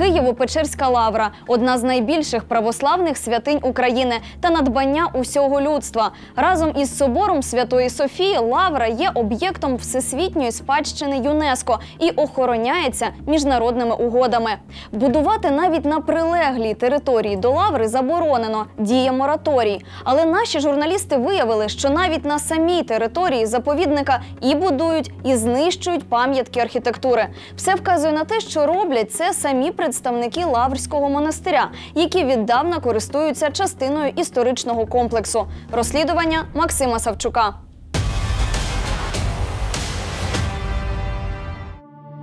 Києво-Печерська лавра одна з найбільших православних святинь України та надбання усього людства. Разом із собором Святої Софії лавра є об'єктом всесвітньої спадщини ЮНЕСКО і охороняється міжнародними угодами. Будувати навіть на прилеглій території до лаври заборонено, діє мораторій. Але наші журналісти виявили, що навіть на самій території заповідника і будують, і знищують пам'ятки архітектури. Все вказує на те, що роблять це самі представники Лаврського монастиря, які віддавна користуються частиною історичного комплексу. Розслідування Максима Савчука.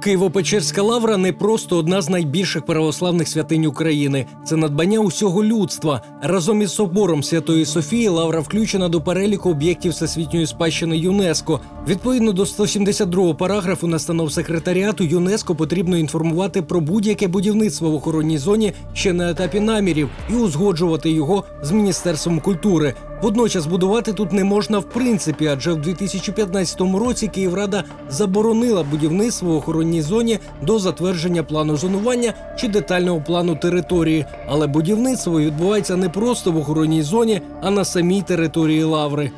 Києво-Печерська лавра не просто одна з найбільших православних святинь України. Це надбання усього людства. Разом із собором Святої Софії лавра включена до переліку об'єктів всесвітньої спадщини ЮНЕСКО. Відповідно до 172 параграфу настанов секретаріату ЮНЕСКО потрібно інформувати про будь-яке будівництво в охоронній зоні ще на етапі намірів і узгоджувати його з міністерством культури. Водночас будувати тут не можна в принципі, адже в 2015 році Київрада заборонила будівництво в охоронній зоні до затвердження плану зонування чи детального плану території. Але будівництво відбувається не просто в охоронній зоні, а на самій території лаври.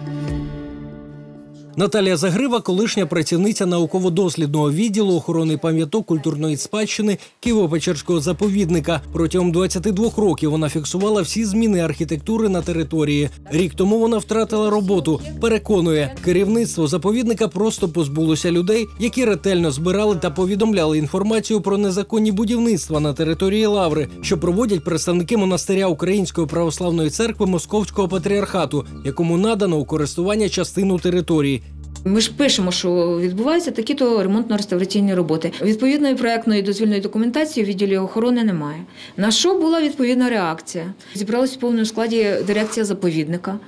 Наталія Загрива, колишня працівниця науково-дослідного відділу охорони пам'яток культурної спадщини Києво-Печерського заповідника. Протягом 22 років вона фіксувала всі зміни архітектури на території. Рік тому вона втратила роботу. Переконує, керівництво заповідника просто позбулося людей, які ретельно збирали та повідомляли інформацію про незаконні будівництва на території Лаври, що проводять представники монастиря Української православної церкви Московського патріархату, якому надано у користування частину території. Ми ж пишемо, що відбуваються такі-то ремонтно-реставраційні роботи. Відповідної проектної дозвільної документації в відділі охорони немає. На що була відповідна реакція? Зібралась в повному складі дирекція заповідника.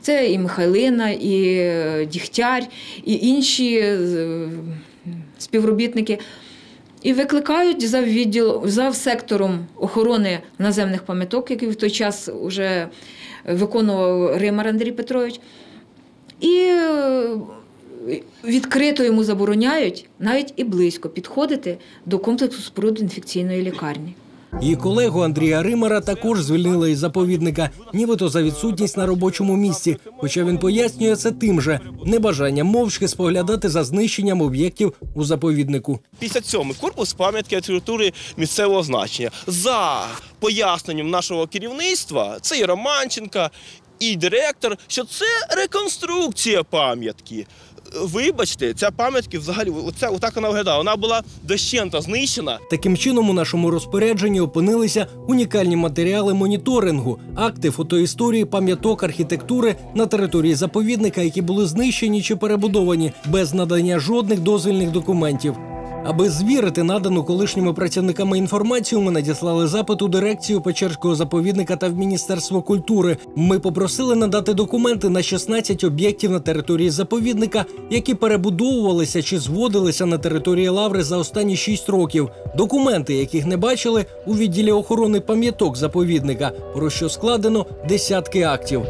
Це і Михайлина, і е, Дігтяр, і інші е, співробітники. І викликають за відділ за сектором охорони наземних пам'яток, який в той час вже виконував Римар Андрій Петрович. І е, відкрито йому забороняють навіть і близько підходити до комплексу споруд інфекційної лікарні. Її колегу Андрія Римара також звільнили із заповідника, нібито за відсутність на робочому місці. Хоча він пояснює це тим же небажанням мовчки споглядати за знищенням об'єктів у заповіднику. 57 корпус пам'ятки архітектури місцевого значення. За поясненням нашого керівництва, це і Романченка, і директор, що це реконструкція пам'ятки. Вибачте, ця пам'ятка взагалі оце, отак вона виглядала. Вона була дощента знищена. Таким чином, у нашому розпорядженні опинилися унікальні матеріали моніторингу, акти фотоісторії пам'яток архітектури на території заповідника, які були знищені чи перебудовані без надання жодних дозвільних документів. Аби звірити надану колишніми працівниками інформацію, ми надіслали запит у дирекцію Печерського заповідника та в Міністерство культури. Ми попросили надати документи на 16 об'єктів на території заповідника, які перебудовувалися чи зводилися на території лаври за останні 6 років. Документи, яких не бачили у відділі охорони пам'яток заповідника, про що складено десятки актів.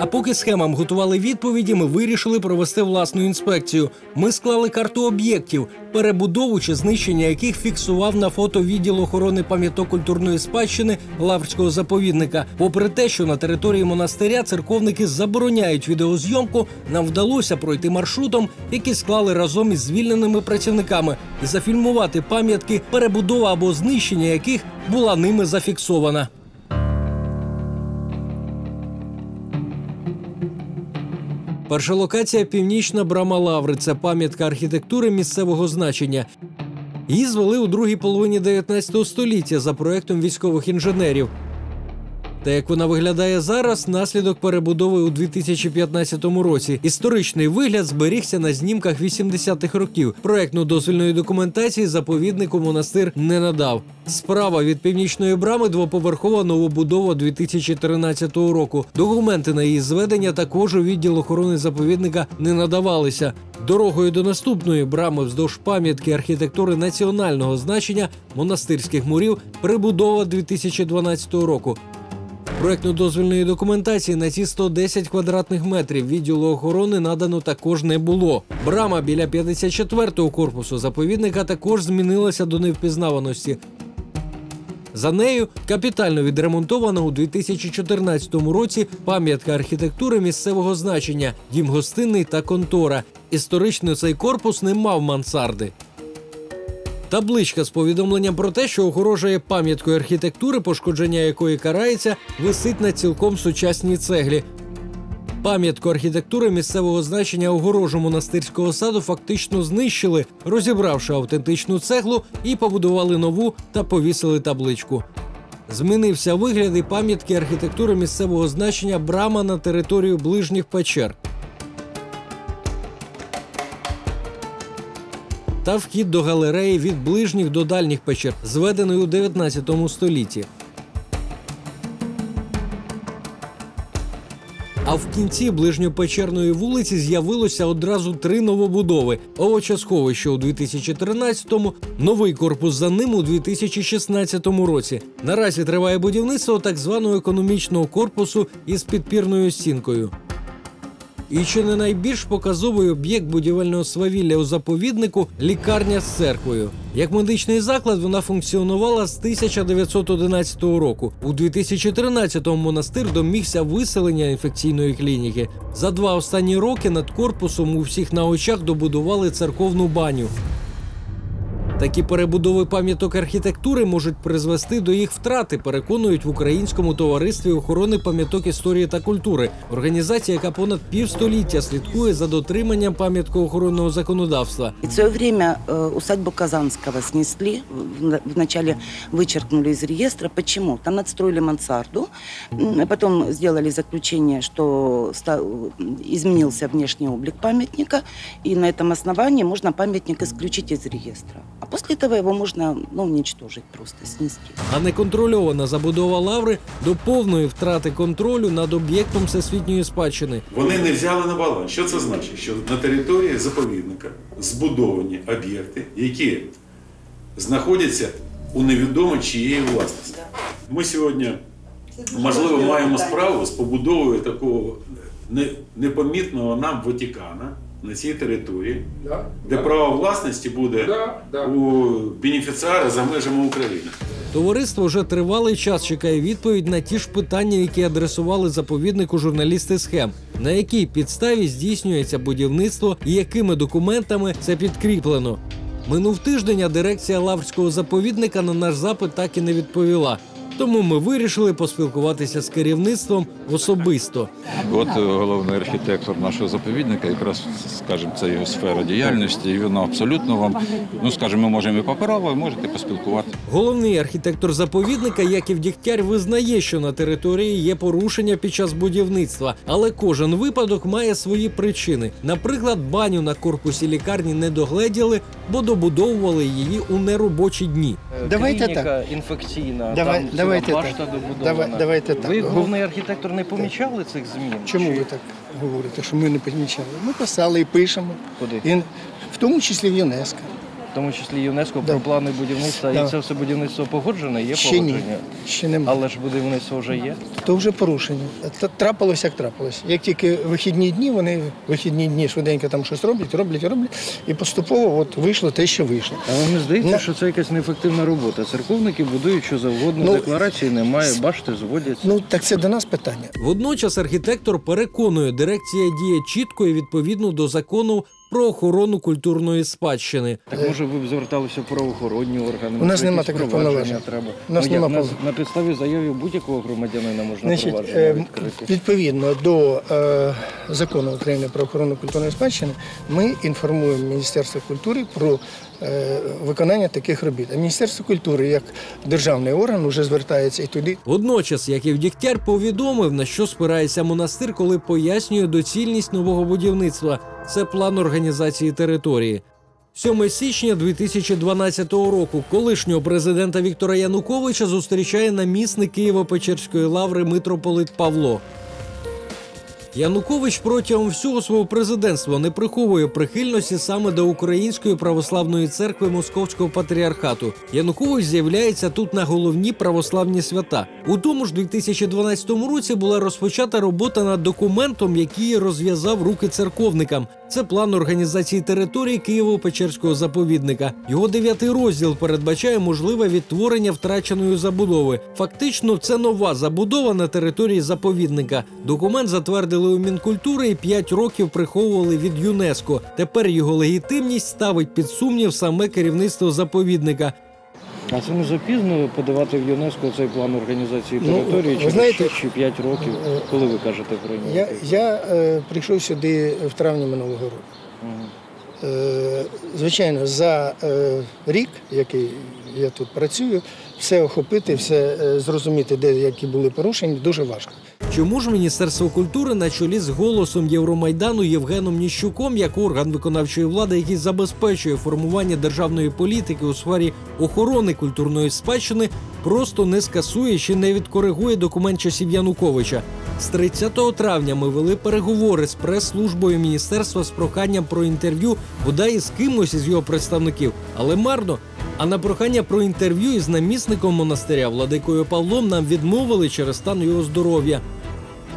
А поки схемам готували відповіді, ми вирішили провести власну інспекцію. Ми склали карту об'єктів, перебудову чи знищення яких фіксував на фото відділ охорони пам'яток культурної спадщини Лаврського заповідника. Попри те, що на території монастиря церковники забороняють відеозйомку, нам вдалося пройти маршрутом, який склали разом із звільненими працівниками, і зафільмувати пам'ятки, перебудова або знищення яких була ними зафіксована. Перша локація північна брама Лаври. Це пам'ятка архітектури місцевого значення. Її звели у другій половині 19 століття за проектом військових інженерів. Та як вона виглядає зараз, наслідок перебудови у 2015 році. Історичний вигляд зберігся на знімках 80-х років. Проектно дозвільної документації заповіднику монастир не надав. Справа від північної брами двоповерхова новобудова 2013 року. Документи на її зведення також у відділ охорони заповідника не надавалися. Дорогою до наступної брами вздовж пам'ятки архітектури національного значення монастирських мурів прибудова 2012 року. Проектно-дозвільної документації на ці 110 квадратних метрів відділу охорони надано також не було. Брама біля 54-го корпусу заповідника також змінилася до невпізнаваності. За нею капітально відремонтована у 2014 році пам'ятка архітектури місцевого значення, дім гостинний та контора. Історично цей корпус не мав мансарди. Табличка з повідомленням про те, що огорожа є пам'яткою архітектури, пошкодження якої карається, висить на цілком сучасній цеглі. Пам'ятку архітектури місцевого значення огорожу монастирського саду фактично знищили, розібравши автентичну цеглу і побудували нову та повісили табличку. Змінився вигляд і пам'ятки архітектури місцевого значення брама на територію ближніх печер. Та вхід до галереї від ближніх до дальніх печер, зведений у 19 столітті. А в кінці ближньопечерної вулиці з'явилося одразу три новобудови: овочасховище у 2013-му, новий корпус за ним у 2016 році. Наразі триває будівництво так званого економічного корпусу із підпірною стінкою. І чи не найбільш показовий об'єкт будівельного свавілля у заповіднику лікарня з церквою. Як медичний заклад вона функціонувала з 1911 року. У 2013-му монастир домігся виселення інфекційної клініки. За два останні роки над корпусом у всіх на очах добудували церковну баню. Такі перебудови пам'яток архітектури можуть призвести до їх втрати, переконують в українському товаристві охорони пам'яток історії та культури, організація, яка понад півстоліття слідкує за дотриманням пам'яткоохоронного законодавства. И в свое время э, усадьбу Казанского снесли, в- вначале вычеркнули из реестра. Почему? Там надстроили мансарду, м, потом сделали заключение, что ста- изменился внешний облик памятника, и на этом основании можно памятник исключить из реестра. После этого его можно ну, уничтожить просто, снести. А неконтрольована забудова лаври до повної втрати контролю над об'єктом всесвітньої спадщини. Вони не взяли на баланс. Що це значить? Що на території заповідника збудовані об'єкти, які знаходяться у невідомо чиєї власності. Ми сьогодні, можливо, маємо справу з побудовою такого непомітного нам Ватикана на цій території, Да, де да. право власності буде Да, да. у бенефіціара за межами України. Товариство вже тривалий час чекає відповідь на ті ж питання, які адресували заповіднику журналісти схем, на якій підставі здійснюється будівництво і якими документами це підкріплено. Минув тиждень, а дирекція Лаврського заповідника на наш запит так і не відповіла. Тому ми вирішили поспілкуватися з керівництвом особисто. От е, головний архітектор нашого заповідника, якраз скажімо, це його сфера діяльності, і воно абсолютно вам, ну скажімо, ми можемо і по праву, і можете поспілкуватися. Головний архітектор заповідника Яків Дігтяр визнає, що на території є порушення під час будівництва, але кожен випадок має свої причини. Наприклад, баню на корпусі лікарні не догледіли, бо добудовували її у неробочі дні. Давайте клініка так. інфекційна, Давай- там давайте так. башта добудована. Давай- давайте так. Ви, головний архітектор, не помічали цих змін? Чому Чи ви так говорите, що ми не помічали? Ми писали і пишемо, Куди? і в тому числі в ЮНЕСКО. В тому числі ЮНЕСКО Да. про плани будівництва, Да. і це все будівництво погоджене, є Ще ні. Ще немає. Але ж будівництво вже є. То вже порушення. Трапилось, як трапилось. Як тільки вихідні дні, вони вихідні дні швиденько там щось роблять, роблять, роблять, і поступово от вийшло те, що вийшло. А вам не здається, Ну- що це якась неефективна робота? Церковники будують що завгодно, Ну, декларації немає, башти зводять. Ну так це до нас питання. Водночас архітектор переконує, дирекція діє чітко і відповідно до закону про охорону культурної спадщини. Так може ви б зверталися в правоохоронні органи? У нас може, нема якісь таких повноважень. Треба. У нас Ну, як, нема на, на підставі заяви будь-якого громадянина можна Значить, провадження е, відкрити. відповідно до е, закону України про охорону культурної спадщини, ми інформуємо Міністерство культури про е, виконання таких робіт. А Міністерство культури, як державний орган, вже звертається і туди. Водночас, Яків Дігтяр повідомив, на що спирається монастир, коли пояснює доцільність нового будівництва. Це план організації території. 7 січня 2012 року колишнього президента Віктора Януковича зустрічає намісник Києво-Печерської лаври митрополит Павло. Янукович протягом всього свого президентства не приховує прихильності саме до Української православної церкви Московського патріархату. Янукович з'являється тут на головні православні свята. У тому ж 2012 році була розпочата робота над документом, який розв'язав руки церковникам. Це план організації території Києво-Печерського заповідника. Його дев'ятий розділ передбачає можливе відтворення втраченої забудови. Фактично, це нова забудова на території заповідника. Документ затвердили у Мінкультури і 5 років приховували від ЮНЕСКО. Тепер його легітимність ставить під сумнів саме керівництво заповідника. А це не запізно подавати в ЮНЕСКО цей план організації Ну, території ну, через знаєте, 6 чи 5 років, е, коли ви кажете про нього? Я, я е, прийшов сюди в травні минулого року. Угу. Е, звичайно, за е, рік, який я тут працюю, все охопити, все е, зрозуміти, де які були порушення, дуже важко. Чому ж Міністерство культури на чолі з голосом Євромайдану Євгеном Ніщуком, як орган виконавчої влади, який забезпечує формування державної політики у сфері охорони культурної спадщини, просто не скасує чи не відкоригує документ часів Януковича? З 30 травня ми вели переговори з прес-службою міністерства з проханням про інтерв'ю бодай із кимось із його представників, але марно. А на прохання про інтерв'ю із намісником монастиря Владикою Павлом нам відмовили через стан його здоров'я.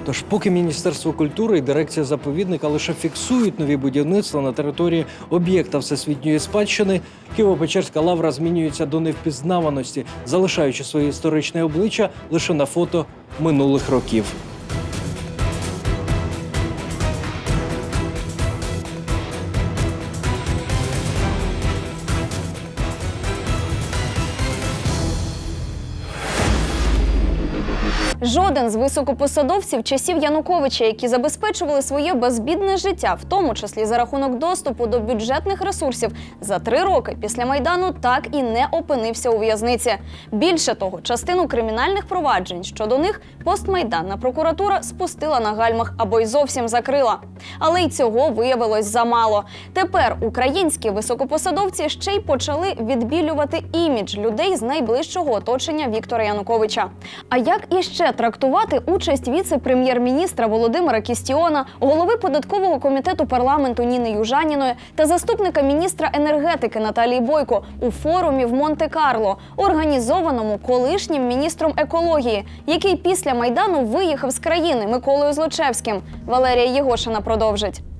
Тож, поки Міністерство культури і дирекція заповідника лише фіксують нові будівництва на території об'єкта всесвітньої спадщини, Києво-Печерська лавра змінюється до невпізнаваності, залишаючи своє історичне обличчя лише на фото минулих років. Жоден з високопосадовців часів Януковича, які забезпечували своє безбідне життя, в тому числі за рахунок доступу до бюджетних ресурсів, за три роки після майдану так і не опинився у в'язниці. Більше того, частину кримінальних проваджень щодо них постмайданна прокуратура спустила на гальмах або й зовсім закрила. Але й цього виявилось замало. Тепер українські високопосадовці ще й почали відбілювати імідж людей з найближчого оточення Віктора Януковича. А як іще трактувати участь віце-прем'єр-міністра Володимира Кістіона, голови податкового комітету парламенту Ніни Южаніної та заступника міністра енергетики Наталії Бойко у форумі в Монте-Карло, організованому колишнім міністром екології, який після майдану виїхав з країни Миколою Злочевським. Валерія Єгошина продовжить.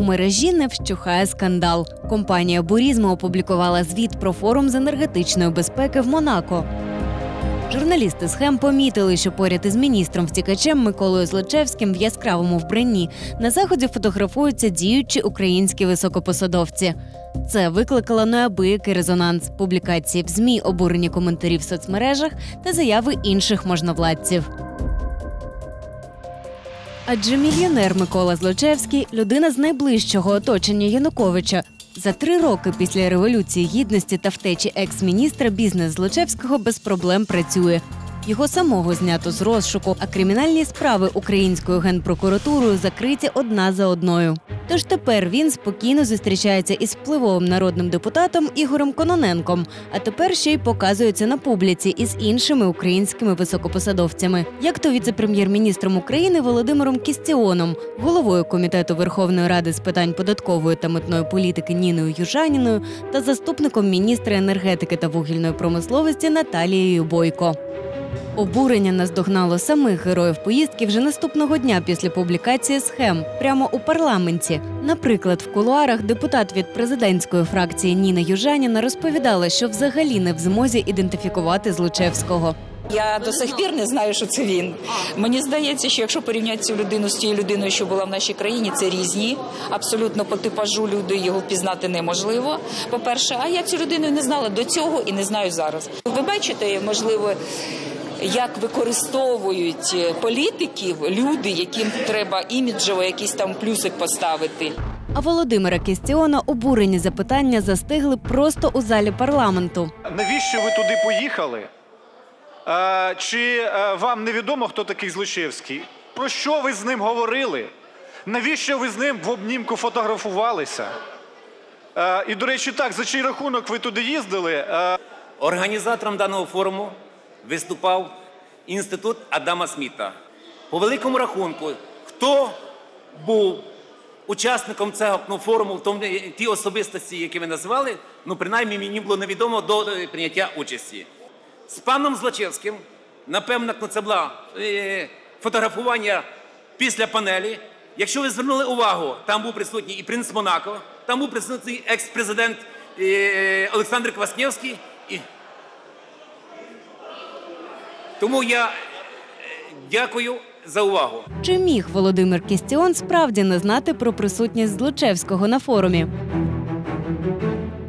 У мережі не вщухає скандал. Компанія Бурізма опублікувала звіт про форум з енергетичної безпеки в Монако. Журналісти схем помітили, що поряд із міністром втікачем Миколою Злочевським в яскравому вбранні на заході фотографуються діючі українські високопосадовці. Це викликало неабиякий резонанс, публікації в змі, обурені коментарі в соцмережах та заяви інших можновладців. Адже мільйонер Микола Злочевський людина з найближчого оточення Януковича. За три роки після революції гідності та втечі екс-міністра бізнес Злочевського без проблем працює. Його самого знято з розшуку, а кримінальні справи українською генпрокуратурою закриті одна за одною. Тож тепер він спокійно зустрічається із впливовим народним депутатом Ігорем Кононенком, а тепер ще й показується на публіці із іншими українськими високопосадовцями, як то віце-прем'єр-міністром України Володимиром Кістіоном, головою комітету Верховної Ради з питань податкової та митної політики Ніною Южаніною та заступником міністра енергетики та вугільної промисловості Наталією Бойко. Обурення наздогнало самих героїв поїздки вже наступного дня після публікації схем прямо у парламенті. Наприклад, в кулуарах депутат від президентської фракції Ніна Южаніна розповідала, що взагалі не в змозі ідентифікувати Злочевського. Я до сих пір не знаю, що це він. Мені здається, що якщо порівняти цю людину з тією людиною, що була в нашій країні, це різні. Абсолютно по типажу люди його впізнати неможливо. По-перше, а я цю людину не знала до цього і не знаю зараз. Ви бачите, можливо. Як використовують політиків люди, яким треба іміджево якийсь там плюсик поставити. А Володимира Кістіона обурені запитання застигли просто у залі парламенту. Навіщо ви туди поїхали? Е, чи е, вам невідомо, хто такий Злочевський? Про що ви з ним говорили? Навіщо ви з ним в обнімку фотографувалися? Е, і, до речі, так, за чий рахунок ви туди їздили? Е, Організатором даного форуму виступав інститут Адама Сміта. По великому рахунку, хто був учасником цього ну, форуму, ті особистості, які ви назвали, ну принаймні мені було невідомо до прийняття участі. З паном Злочевським, напевно, ну, це було е, фотографування після панелі. Якщо ви звернули увагу, там був присутній і принц Монако, там був присутній екс-президент е, Олександр Кваснєвський. І... Тому я е, дякую за увагу. Чи міг Володимир Кістіон справді не знати про присутність Злочевського на форумі?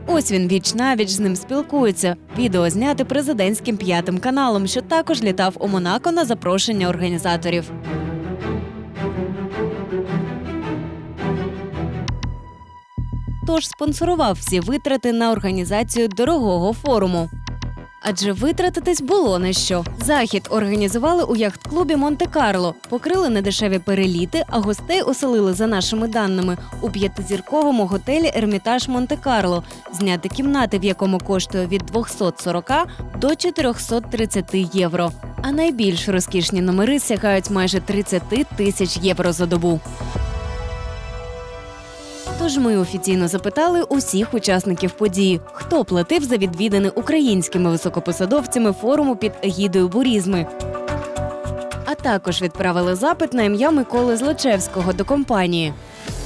Ось він віч навіч з ним спілкується. Відео зняте президентським п'ятим каналом, що також літав у Монако на запрошення організаторів. Тож спонсорував всі витрати на організацію дорогого форуму. Адже витратитись було на що. Захід організували у яхт-клубі Монте-Карло, покрили недешеві переліти, а гостей оселили за нашими даними у п'ятизірковому готелі Ермітаж Монте-Карло, зняти кімнати, в якому коштує від 240 до 430 євро. А найбільш розкішні номери сягають майже 30 тисяч євро за добу. Тож ми офіційно запитали усіх учасників події, хто платив за відвідини українськими високопосадовцями форуму під егідою бурізми. А також відправили запит на ім'я Миколи Злочевського до компанії.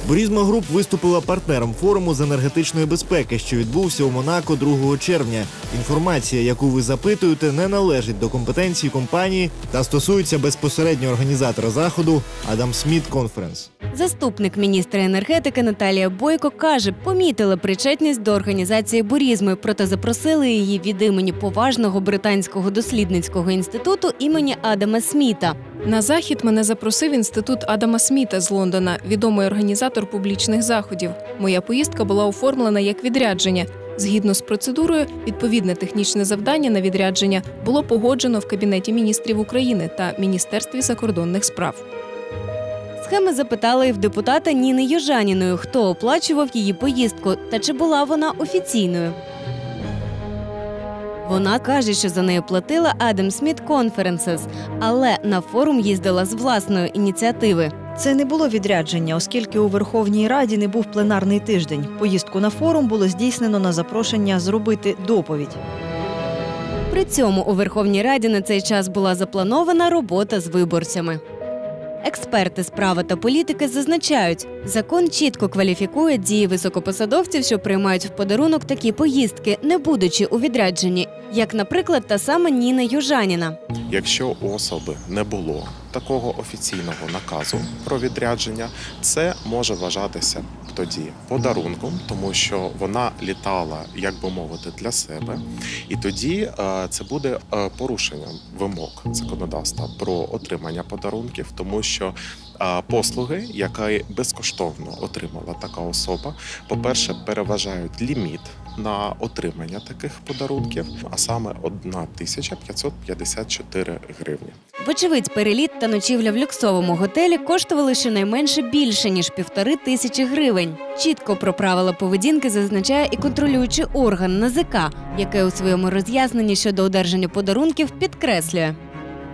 Бурізма Груп виступила партнером форуму з енергетичної безпеки, що відбувся у Монако 2 червня. Інформація, яку ви запитуєте, не належить до компетенції компанії та стосується безпосередньо організатора заходу Адам Сміт Конференс. Заступник міністра енергетики Наталія Бойко каже, помітили причетність до організації бурізми, проте запросили її від імені поважного британського дослідницького інституту імені Адама Сміта. На захід мене запросив інститут Адама Сміта з Лондона, відомий організатор публічних заходів. Моя поїздка була оформлена як відрядження. Згідно з процедурою, відповідне технічне завдання на відрядження було погоджено в Кабінеті міністрів України та Міністерстві закордонних справ. Схеми запитали і в депутата Ніни Южаніної, хто оплачував її поїздку та чи була вона офіційною. Вона каже, що за нею платила Адам Сміт Conferences, але на форум їздила з власної ініціативи. Це не було відрядження, оскільки у Верховній Раді не був пленарний тиждень. Поїздку на форум було здійснено на запрошення зробити доповідь. При цьому у Верховній Раді на цей час була запланована робота з виборцями. Експерти з права та політики зазначають, закон чітко кваліфікує дії високопосадовців, що приймають в подарунок такі поїздки, не будучи у відрядженні, як, наприклад, та сама Ніна Южаніна. Якщо особи не було такого офіційного наказу про відрядження, це може вважатися тоді подарунком, тому що вона літала, як би мовити, для себе, і тоді е, це буде е, порушенням вимог законодавства про отримання подарунків, тому що послуги, які безкоштовно отримала така особа, по-перше, переважають ліміт на отримання таких подарунків, а саме 1554 гривні. Вочевидь, переліт та ночівля в люксовому готелі коштували щонайменше більше ніж півтори тисячі гривень. Чітко про правила поведінки зазначає і контролюючий орган НАЗК, яке у своєму роз'ясненні щодо одержання подарунків підкреслює.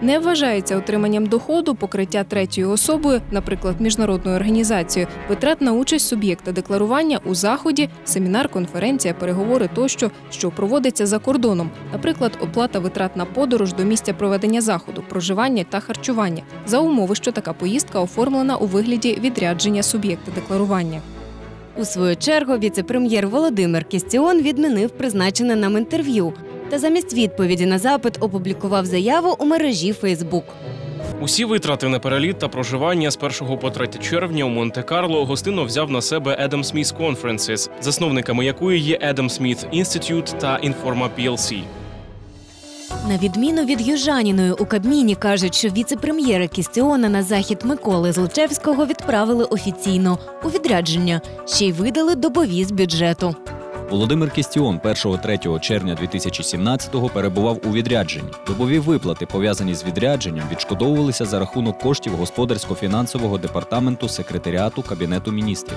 Не вважається отриманням доходу покриття третьою особою, наприклад, міжнародною організацією, витрат на участь суб'єкта декларування у заході, семінар, конференція, переговори тощо, що проводиться за кордоном, наприклад, оплата витрат на подорож до місця проведення заходу, проживання та харчування, за умови, що така поїздка оформлена у вигляді відрядження суб'єкта декларування. У свою чергу віце-прем'єр Володимир Кістіон відмінив призначене нам інтерв'ю. Та замість відповіді на запит опублікував заяву у мережі Фейсбук. Усі витрати на переліт та проживання з 1 по 3 червня у Монте-Карло гостинно взяв на себе Adam Smith Conferences, засновниками якої є Adam Smith Institute та Informa PLC. На відміну від Южаніної у Кабміні кажуть, що віце-прем'єра Кістіона на захід Миколи Злочевського відправили офіційно у відрядження, ще й видали добові з бюджету. Володимир Кістіон 1-3 червня 2017-го перебував у відрядженні. Добові виплати, пов'язані з відрядженням, відшкодовувалися за рахунок коштів господарсько-фінансового департаменту секретаріату Кабінету міністрів.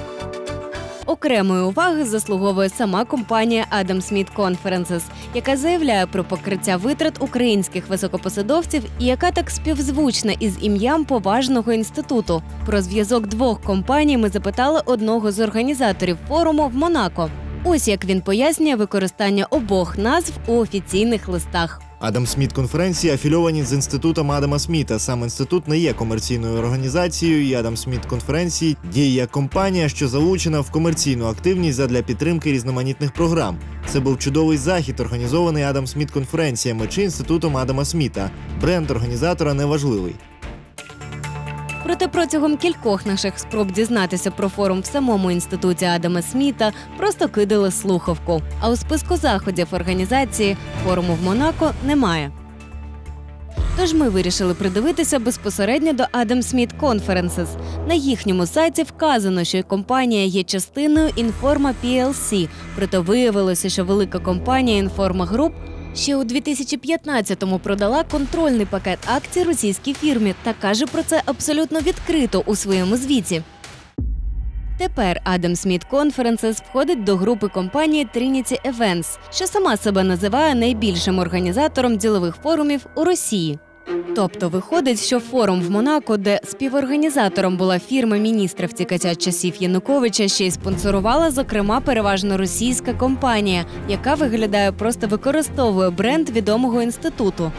Окремої уваги заслуговує сама компанія Adam Smith Conferences, яка заявляє про покриття витрат українських високопосадовців і яка так співзвучна із ім'ям поважного інституту. Про зв'язок двох компаній ми запитали одного з організаторів форуму в Монако. Ось як він пояснює використання обох назв у офіційних листах. Адам Сміт конференції афільовані з інститутом Адама Сміта. Сам інститут не є комерційною організацією. і Адам Сміт конференції діє як компанія, що залучена в комерційну активність задля підтримки різноманітних програм. Це був чудовий захід, організований Адам Сміт конференціями чи інститутом Адама Сміта. Бренд організатора неважливий. Проте протягом кількох наших спроб дізнатися про форум в самому інституті Адама Сміта просто кидали слухавку. А у списку заходів організації форуму в Монако немає. Тож ми вирішили придивитися безпосередньо до Adam Smith Conferences. На їхньому сайті вказано, що компанія є частиною Informa PLC, проте виявилося, що велика компанія Informa Group ще у 2015-му продала контрольний пакет акцій російській фірмі та каже про це абсолютно відкрито у своєму звіті. Тепер Adam Smith Conferences входить до групи компанії Trinity Events, що сама себе називає найбільшим організатором ділових форумів у Росії. Тобто виходить, що форум в Монако, де співорганізатором була фірма міністра втікача часів Януковича, ще й спонсорувала, зокрема, переважно російська компанія, яка виглядає просто використовує бренд відомого інституту.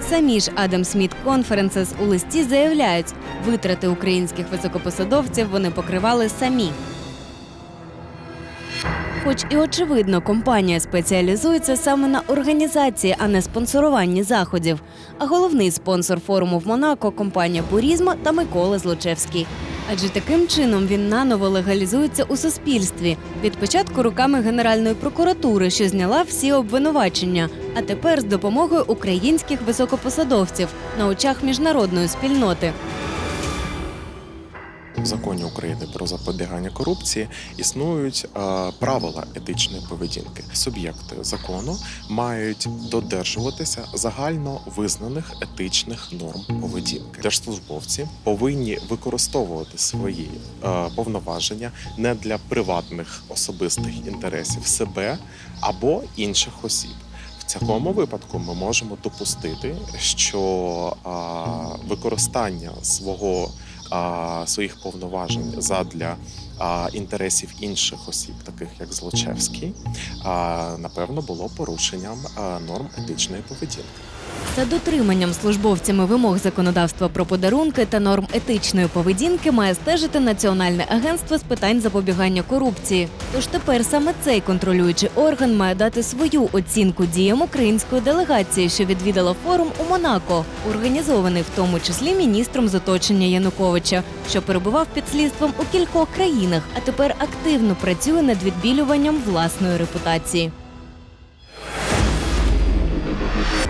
Самі ж Adam Smith Conferences у листі заявляють, витрати українських високопосадовців вони покривали самі. Хоч і очевидно, компанія спеціалізується саме на організації, а не спонсоруванні заходів. А головний спонсор форуму в Монако компанія Бурізма та Микола Злочевський. Адже таким чином він наново легалізується у суспільстві від початку руками Генеральної прокуратури, що зняла всі обвинувачення, а тепер з допомогою українських високопосадовців на очах міжнародної спільноти. В законі України про запобігання корупції існують е, правила етичної поведінки. Суб'єкти закону мають додержуватися загально визнаних етичних норм поведінки. Держслужбовці повинні використовувати свої е, повноваження не для приватних особистих інтересів себе або інших осіб. В цьому випадку ми можемо допустити, що а, використання свого своїх повноважень задля інтересів інших осіб, таких як Злочевський, напевно, було порушенням норм етичної поведінки. За дотриманням службовцями вимог законодавства про подарунки та норм етичної поведінки має стежити Національне агентство з питань запобігання корупції. Тож тепер саме цей контролюючий орган має дати свою оцінку діям української делегації, що відвідала форум у Монако, організований в тому числі міністром з оточення Януковича, що перебував під слідством у кількох країнах, а тепер активно працює над відбілюванням власної репутації.